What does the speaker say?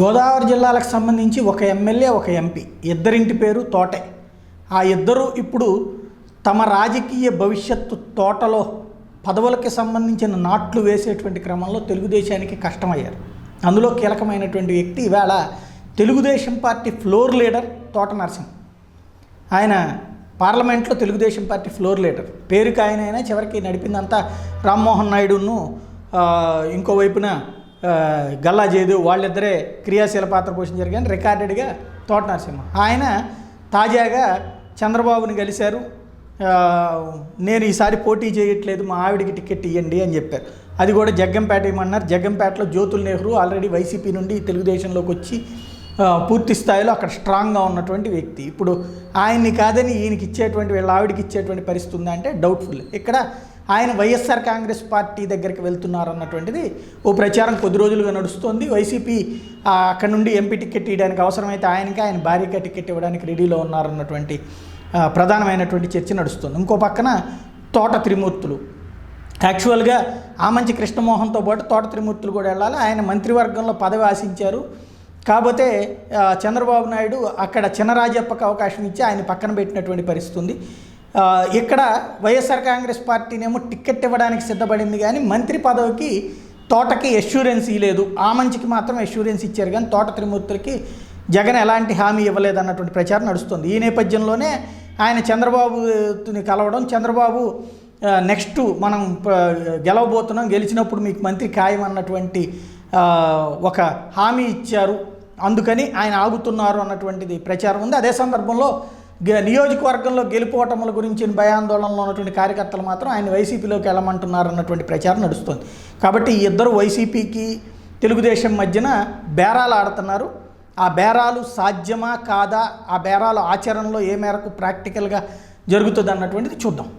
గోదావరి జిల్లాలకు సంబంధించి ఒక ఎమ్మెల్యే ఒక ఎంపీ. ఇద్దరింటి పేరు తోటే. ఆ ఇద్దరు ఇప్పుడు తమ రాజకీయ భవిష్యత్తు తోటలో పదవులకి సంబంధించిన నాట్లు వేసేటువంటి క్రమంలో తెలుగుదేశానికి కష్టమయ్యారు. అందులో కీలకమైనటువంటి వ్యక్తి ఇవాళ తెలుగుదేశం పార్టీ ఫ్లోర్ లీడర్ తోట నరసింహ. ఆయన పార్లమెంట్లో తెలుగుదేశం పార్టీ ఫ్లోర్ లీడర్. పేరుకి ఆయన అయినా చివరికి నడిపిందంతా రామ్మోహన్ నాయుడును ఇంకోవైపున గల్లా జయదేవ్ వాళ్ళిద్దరే క్రియాశీల పాత్ర పోషించారు కానీ రికార్డెడ్గా తోట నరసింహ ఆయన తాజాగా చంద్రబాబుని కలిశారు. నేను ఈసారి పోటీ చేయట్లేదు మా ఆవిడికి టికెట్ ఇవ్వండి అని చెప్పారు. అది కూడా జగ్గంపేట ఇవ్వమన్నారు జగ్గంపేటలో జ్యోతుల్ నెహ్రూ ఆల్రెడీ వైసీపీ నుండి తెలుగుదేశంలోకి వచ్చి పూర్తి స్థాయిలో అక్కడ స్ట్రాంగ్గా ఉన్నటువంటి వ్యక్తి. ఇప్పుడు ఆయన్ని కాదని ఈయనకి ఇచ్చేటువంటి వీళ్ళ ఆవిడకి ఇచ్చేటువంటి పరిస్థితి ఉందంటే డౌట్ఫుల్. ఇక్కడ ఆయన వైఎస్ఆర్ కాంగ్రెస్ పార్టీ దగ్గరికి వెళ్తున్నారు అన్నటువంటిది ఓ ప్రచారం కొద్ది రోజులుగా నడుస్తోంది. వైసీపీ అక్కడ నుండి ఎంపీ టికెట్ ఇవ్వడానికి అవసరమైతే ఆయనకి ఆయన భార్యగా టికెట్ ఇవ్వడానికి రెడీలో ఉన్నారన్నటువంటి ప్రధానమైనటువంటి చర్చ నడుస్తుంది. ఇంకో పక్కన తోట త్రిమూర్తులు. యాక్చువల్గా ఆమంచి కృష్ణమోహన్తో పాటు తోట త్రిమూర్తులు కూడా వెళ్ళాలి. ఆయన మంత్రివర్గంలో పదవి ఆశించారు. కాకపోతే చంద్రబాబు నాయుడు అక్కడ చినరాజప్పకు అవకాశం ఇచ్చి ఆయన పక్కన పెట్టినటువంటి పరిస్థితి ఉంది. ఇక్కడ వైఎస్ఆర్ కాంగ్రెస్ పార్టీనేమో టికెట్ ఇవ్వడానికి సిద్ధపడింది కానీ మంత్రి పదవికి తోటకి ఎష్యూరెన్స్ ఇవ్వలేదు ఆ మంచికి మాత్రం ఎష్యూరెన్స్ ఇచ్చారు కానీ తోట త్రిమూర్తులకి జగన్ ఎలాంటి హామీ ఇవ్వలేదు అన్నటువంటి ప్రచారం నడుస్తుంది. ఈ నేపథ్యంలోనే ఆయన చంద్రబాబుని కలవడం చంద్రబాబు నెక్స్ట్ మనం గెలవబోతున్నాం గెలిచినప్పుడు మీకు మంత్రి ఖాయం అన్నటువంటి ఒక హామీ ఇచ్చారు. అందుకని ఆయన ఆగుతున్నారు అన్నటువంటిది ప్రచారం ఉంది. అదే సందర్భంలో నియోజకవర్గంలో గెలుపోవటముల గురించి భయాందోళనలో ఉన్నటువంటి కార్యకర్తలు మాత్రం ఆయన వైసీపీలోకి వెళ్ళమంటున్నారు అన్నటువంటి ప్రచారం నడుస్తుంది. కాబట్టి ఈ ఇద్దరు వైసీపీకి తెలుగుదేశం మధ్యన బేరాలు ఆడుతున్నారు. ఆ బేరాలు సాధ్యమా కాదా? ఆ బేరాలు ఆచరణలో ఏ మేరకు ప్రాక్టికల్గా జరుగుతుంది అన్నటువంటిది చూద్దాం.